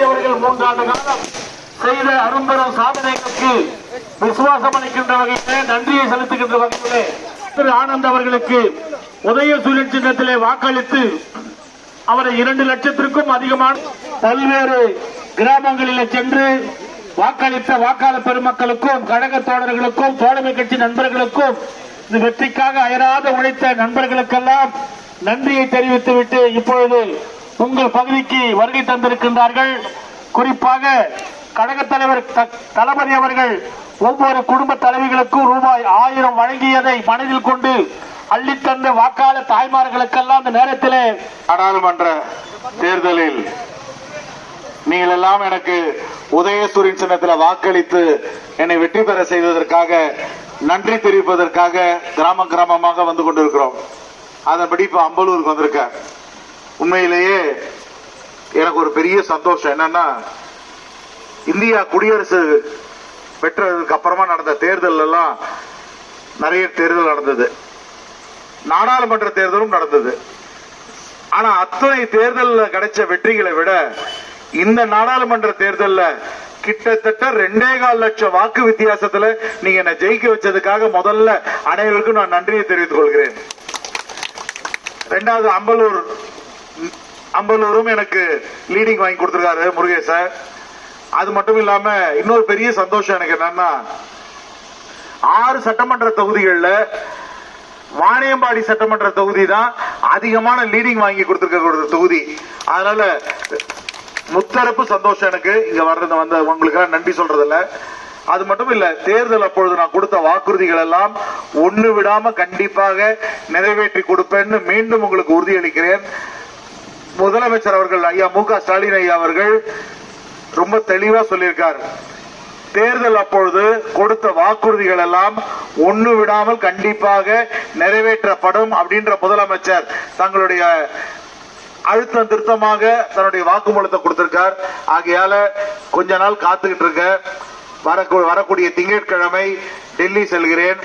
அவர்கள் மூன்றாண்டு காலம் செய்த அரும்பெரும் சாதனைகளுக்கு விசுவாசம் அளிக்கின்ற வகையிலே நன்றியை செலுத்துகின்ற வகையிலே திரு ஆனந்த் அவர்களுக்கு உதயசூரியன் சின்னத்திலே வாக்களித்து அவரை இரண்டு லட்சத்திற்கும் அதிகமான பல்வேறு கிராமங்களிலே சென்று வாக்களித்த வாக்காளர் பெருமக்களுக்கும் கழக தோழர்களுக்கும் தோழமை கட்சி நண்பர்களுக்கும் இந்த வெற்றிக்காக அயராத உழைத்த நண்பர்களுக்கெல்லாம் நன்றியை தெரிவித்துவிட்டு இப்பொழுது உங்கள் பகுதிக்கு வருகை தந்திருக்கின்றார்கள். குறிப்பாக கழக தலைவர் தளபதி அவர்கள் ஒவ்வொரு குடும்ப தலைவிகளுக்கும் ரூபாய் ஆயிரம் வழங்கியதை மனதில் கொண்டு அள்ளித்தந்த வாக்காளர் தாய்மார்களுக்கெல்லாம் அந்த நேரத்திலே நாடாளுமன்ற தேர்தலில் நீங்கள் எல்லாம் எனக்கு உதயசூரியன் சின்னத்தில் வாக்களித்து என்னை வெற்றி பெற செய்ததற்காக நன்றி தெரிவிப்பதற்காக கிராம கிராமமாக வந்து கொண்டிருக்கிறோம். அதன்படி இப்ப அம்பலூருக்கு வந்திருக்கேன் உண்மையிலேயே எனக்கு ஒரு பெரிய சந்தோஷம் என்னன்னா இந்தியா குடியரசு பெற்றதுக்கு அப்புறமா நடந்த தேர்தல் எல்லாம் நிறைய தேர்தல் நடந்தது. நாடாளுமன்ற தேர்தலும் நடந்தது. ஆனா அத்தனை தேர்தலில் கிடைச்ச வெற்றிகளை விட இந்த நாடாளுமன்ற தேர்தலில் கிட்டத்தட்ட ரெண்டே கால் லட்சம் வாக்கு வித்தியாசத்துல நீங்க என்ன ஜெயிக்க வச்சதுக்காக முதல்ல அனைவருக்கும் நான் நன்றியை தெரிவித்துக் கொள்கிறேன். ரெண்டாவது அம்பலூர் அம்பலூரும் எனக்கு லீடிங் வாங்கி கொடுத்துருக்காரு முருகேசன் அது மட்டும் இல்லாம இன்னொரு பெரிய சந்தோஷம் எனக்கு என்னன்னா ஆறு சட்டமன்ற தொகுதிகளில் வாணியம்பாடி சட்டமன்ற தொகுதி தான் அதிகமான லீடிங் வாங்கி கொடுத்துருக்க ஒரு தொகுதி. அதனால முத்தரப்பு சந்தோஷம் எனக்கு இங்க வர்றது வந்த உங்களுக்கு நன்றி சொல்றதில்ல. அது மட்டும் இல்ல தேர்தல் அப்பொழுது நான் கொடுத்த வாக்குறுதிகள் எல்லாம் ஒண்ணு விடாம கண்டிப்பாக நிறைவேற்றி கொடுப்பேன்னு மீண்டும் உங்களுக்கு உறுதியளிக்கிறேன். முதலமைச்சர் அவர்கள் ஐயா மு க ஸ்டாலின் ஐயா அவர்கள் ரொம்ப தெளிவா சொல்லியிருக்கார். தேர்தல் அப்பொழுது கொடுத்த வாக்குறுதிகள் எல்லாம் ஒண்ணு விடாமல் கண்டிப்பாக நிறைவேற்றப்படும் அப்படின்ற முதலமைச்சர் தங்களுடைய அழுத்தம் திருத்தமாக தன்னுடைய வாக்குமூலத்தை கொடுத்திருக்கார். ஆகையால கொஞ்ச நாள் காத்துக்கிட்டு இருக்க வரக்கூ- வரக்கூடிய திங்கட்கிழமை டெல்லி செல்கிறேன்.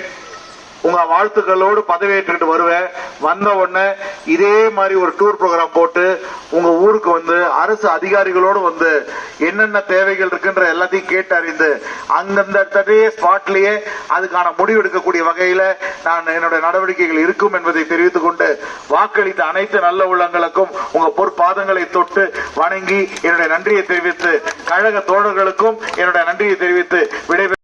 உங்க வாழ்த்துக்களோடு பதவியேற்றுட்டு வருவேன். வந்த உடனே இதே மாதிரி ஒரு டூர் ப்ரோக்ராம் போட்டு உங்க ஊருக்கு வந்து அரசு அதிகாரிகளோடு வந்து என்னென்ன தேவைகள் இருக்குன்ற எல்லாத்தையும் கேட்டு அறிந்து அந்தந்த ஸ்பாட்லயே அதுக்கான முடிவு எடுக்கக்கூடிய வகையில நான் என்னுடைய நடவடிக்கைகள் இருக்கும் என்பதை தெரிவித்துக் கொண்டு வாக்களித்த அனைத்து நல்ல உள்ளங்களுக்கும் உங்க பொற்பாதங்களை தொட்டு வணங்கி என்னுடைய நன்றியை தெரிவித்து கழக தோழர்களுக்கும் என்னுடைய நன்றியை தெரிவித்து விடைபெற